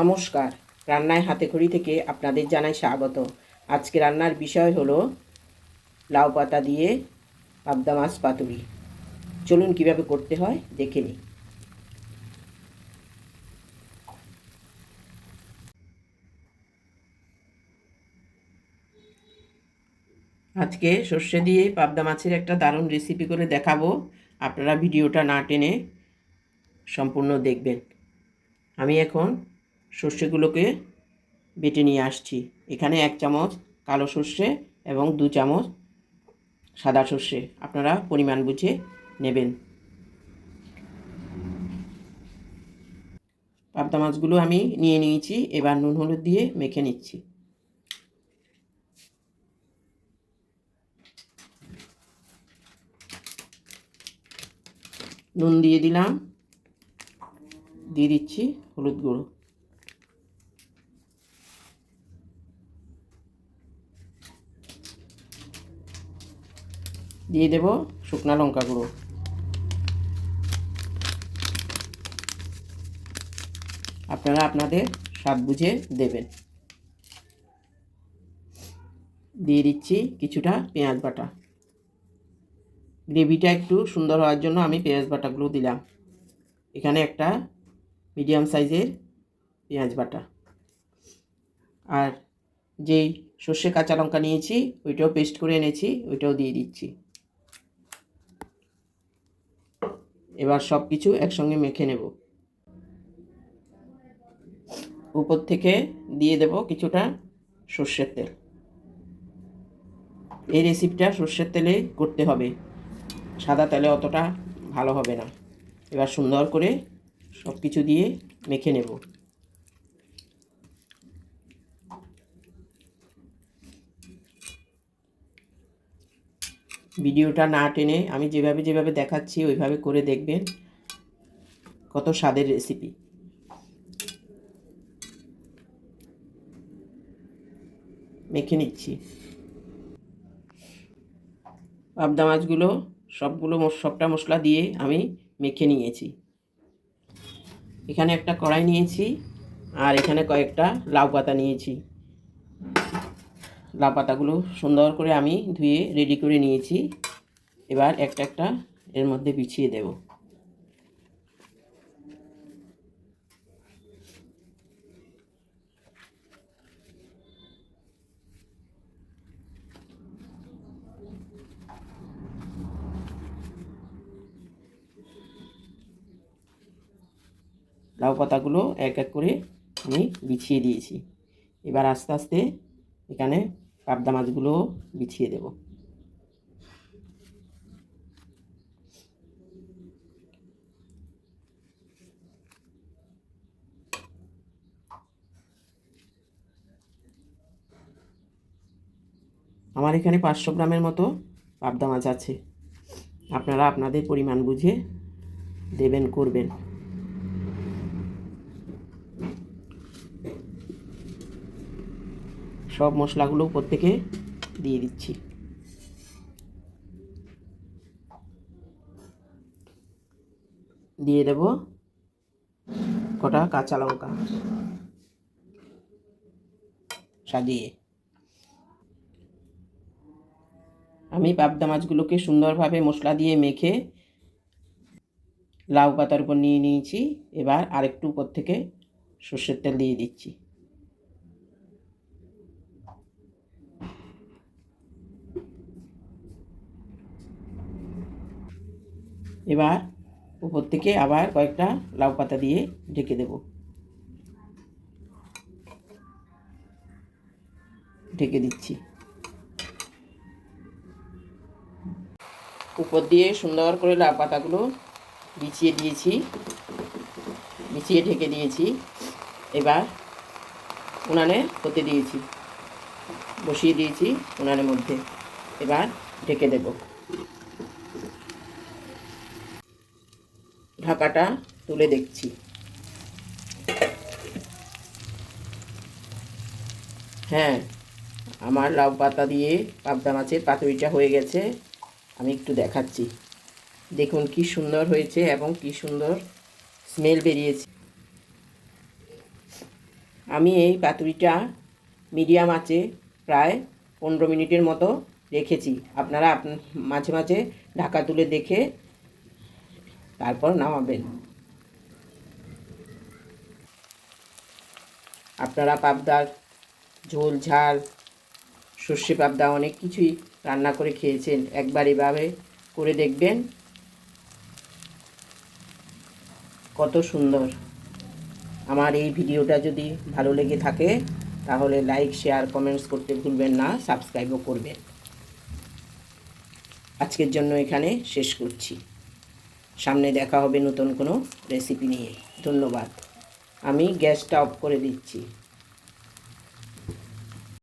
নমস্কার। রান্নায় হাতে খড়ি থেকে আপনাদের জানাই স্বাগত। আজকে রান্নার বিষয় হলো লাউ পাতা দিয়ে পাবদা মাছ পাতুরি। চলুন কীভাবে করতে হয়, দেখে নিই। আজকে সর্ষে দিয়ে পাবদা মাছের একটা দারুণ রেসিপি করে দেখাবো। আপনারা ভিডিওটা না টেনে সম্পূর্ণ দেখবেন। আমি এখন সর্ষেগুলোকে বেটে নিয়ে আসছি। এখানে এক চামচ কালো সর্ষে এবং দু চামচ সাদা সর্ষে। আপনারা পরিমাণ বুঝে নেবেন। পাবদা মাছগুলো আমি নিয়ে নিয়েছি, এবার নুন হলুদ দিয়ে মেখে নিচ্ছি। নুন দিয়ে দিলাম। দিয়ে দিচ্ছি হলুদ গুঁড়ো। দিয়ে দেব শুকনা লঙ্কা গুঁড়ো। আপনারা আপনাদের স্বাদ বুঝে দেবেন। দিয়ে দিচ্ছি কিছুটা পেঁয়াজ বাটা। গ্রেভিটা একটু সুন্দর হওয়ার জন্য আমি পেঁয়াজ বাটাগুলো দিলাম। এখানে একটা মিডিয়াম সাইজের পেঁয়াজ বাটা। আর যেই সর্ষে কাঁচা লঙ্কা নিয়েছি, ওইটাও পেস্ট করে এনেছি, ওইটাও দিয়ে দিচ্ছি। এবার সব কিছু একসঙ্গে মেখে নেব। উপর থেকে দিয়ে দেব কিছুটা সর্ষের তেল। এই রেসিপিটা সর্ষের তেলে করতে হবে। সাদা তেলে অতটা ভালো হবে না। এবার সুন্দর করে সব কিছু দিয়ে মেখে নেব। ভিডিওটা না টেনে আমি যেভাবে যেভাবে দেখাচ্ছি, ওইভাবে করে দেখবেন কত স্বাদের রেসিপি মেখে নিচ্ছি। পাবদা মাছগুলো সবগুলো সবটা মশলা দিয়ে আমি মেখে নিয়েছি। এখানে একটা কড়াই নিয়েছি আর এখানে কয়েকটা লাউ পাতা নিয়েছি। লাউ পাতাগুলো সুন্দর করে আমি ধুয়ে রেডি করে নিয়েছি। এবার একটা একটা এর মধ্যে বিছিয়ে দেব। লাউ পাতাগুলো এক এক করে আমি বিছিয়ে দিয়েছি। এবার আস্তে আস্তে এখানে পাবদা মাছগুলো বিছিয়ে দেব। আমার এখানে পাঁচশো গ্রামের মতো পাবদা মাছ আছে। আপনারা আপনাদের পরিমাণ বুঝে দেবেন, করবেন। সব মশলাগুলো উপর থেকে দিয়ে দিচ্ছি। দিয়ে দেব কটা কাঁচা লঙ্কা সাজিয়ে। আমি পাবদা মাছগুলোকে সুন্দরভাবে মশলা দিয়ে মেখে লাউ পাতার উপর নিয়ে নিয়েছি। এবার আরেকটু উপর থেকে সর্ষের তেল দিয়ে দিচ্ছি। এবার উপর থেকে আবার কয়েকটা লাউ পাতা দিয়ে ঢেকে দেব। ঢেকে দিচ্ছি। উপর দিয়ে সুন্দর করে লাউ পাতাগুলো বিছিয়ে দিয়েছি। বিছিয়ে ঢেকে দিয়েছি। এবার উনানে হতে দিয়েছি। বসিয়ে দিয়েছি উনানের মধ্যে। এবার ঢেকে দেবো। ঢাকাটা তুলে দেখছি। হ্যাঁ আমার লাউ পাতা দিয়ে পাবদা মাছের পাতুরিটা হয়ে গেছে। আমি একটু দেখাচ্ছি। দেখুন কি সুন্দর হয়েছে এবং কি সুন্দর স্মেল বেরিয়েছে। আমি এই পাতুরিটা মিডিয়াম আছে প্রায় পনেরো মিনিটের মতো রেখেছি। আপনারা আপ- মাঝে মাঝে ঢাকা তুলে দেখে তারপর নামাবেন। আপনারা পাবদার ঝোল, ঝাল, সর্ষে পাবদা অনেক কিছুই রান্না করে খেয়েছেন। একবার এভাবে করে দেখবেন কত সুন্দর। আমার এই ভিডিওটা যদি ভালো লেগে থাকে, তাহলে লাইক, শেয়ার, কমেন্টস করতে ভুলবেন না, সাবস্ক্রাইবও করবেন। আজকের জন্য এখানে শেষ করছি। সামনে দেখা হবে নতুন কোনো রেসিপি নিয়ে। ধন্যবাদ। আমি গ্যাসটা অফ করে দিচ্ছি।